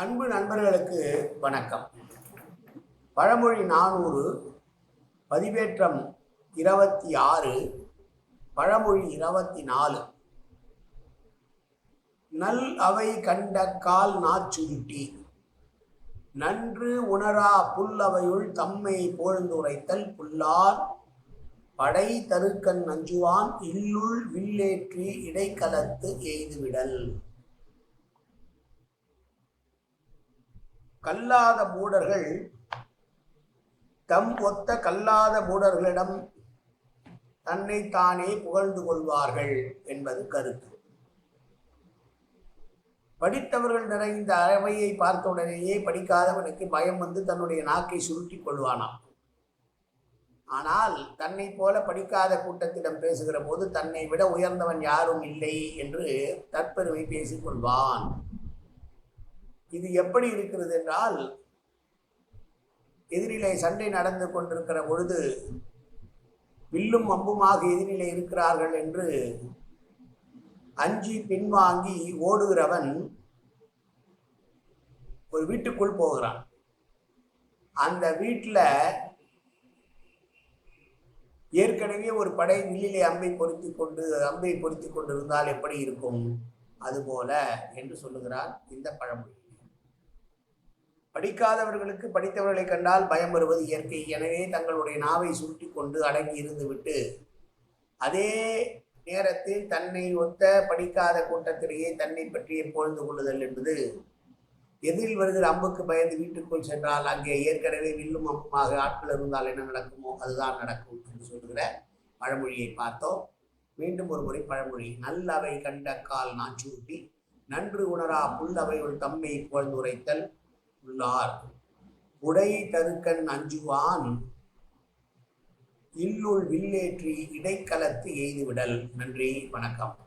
அன்பு நண்பர்களுக்கு வணக்கம். பழமொழி நானூறு பதிவேற்றம் இருபத்தி ஆறு பழமொழி இருபத்தி நாலு நல் அவை கண்ட கால் நாச்சுருட்டி நன்று உணரா புல்லவையுள் தம்மை போழ்ந்துரைத்தல் புல்லார். படை தருக்கன் நஞ்சுவான் இல்லுள் வில்லேற்றி இடைக்கலத்து எய்துவிடல். கல்லாத மூடர்கள் தம் ஒத்த கல்லாத மூடர்களிடம் தன்னை தானே புகழ்ந்து கொள்வார்கள் என்பது கருத்து. படித்தவர்கள் நிறைந்த அவையை பார்த்தவுடனேயே படிக்காதவனுக்கு பயம் வந்து தன்னுடைய நாக்கை சுருட்டி கொள்வானாம். ஆனால் தன்னை போல படிக்காத கூட்டத்திடம் பேசுகிற போது தன்னை விட உயர்ந்தவன் யாரும் இல்லை என்று தற்பெருமை பேசிக்கொள்வான் இது எப்படி இருக்கிறது என்றால் எதிரிலே சண்டை நடந்து கொண்டிருக்கிற பொழுது வில்லும் அம்புமாக எதிரிலே இருக்கிறார்கள் என்று அஞ்சி பின்வாங்கி ஓடுகிறவன் ஒரு வீட்டுக்குள் போகிறான். அந்த வீட்டில் ஏற்கனவே ஒரு படை வில்லிலே அம்பை பொருத்தி கொண்டு அம்பை பொருத்தி கொண்டிருந்தால் எப்படி இருக்கும்? அதுபோல என்று சொல்லுகிறார் இந்த பழமொழி. படிக்காதவர்களுக்கு படித்தவர்களை கண்டால் பயம் வருவது இயற்கை. எனவே தங்களுடைய நாவை சுருட்டி கொண்டு அடங்கி இருந்துவிட்டு அதே நேரத்தில் தன்னை ஒத்த படிக்காத கூட்டத்திலேயே தன்னை பற்றியே பொழுது கொள்ளுதல் என்பது எதிரில் வருகிற அம்புக்கு பயந்து வீட்டுக்குள் சென்றால் அங்கே ஏற்கனவே வில்லும் அம்புமாக ஆட்கள் இருந்தால் என்ன நடக்குமோ அதுதான் நடக்கும் என்று சொல்லுகிற பழமொழியை பார்த்தோம். மீண்டும் ஒரு முறை பழமொழி நல்லவை கண்ட கால் நான் சூட்டி நன்று உணரா புல்லவையுள் தம்மை புகழ்ந்துரைத்தல் உள்ளார். உடை தருக்கன் அஞ்சுவான். இல்லுள் வில்லேற்றி இடைக்கலத்து எய்துவிடல். நன்றி வணக்கம்.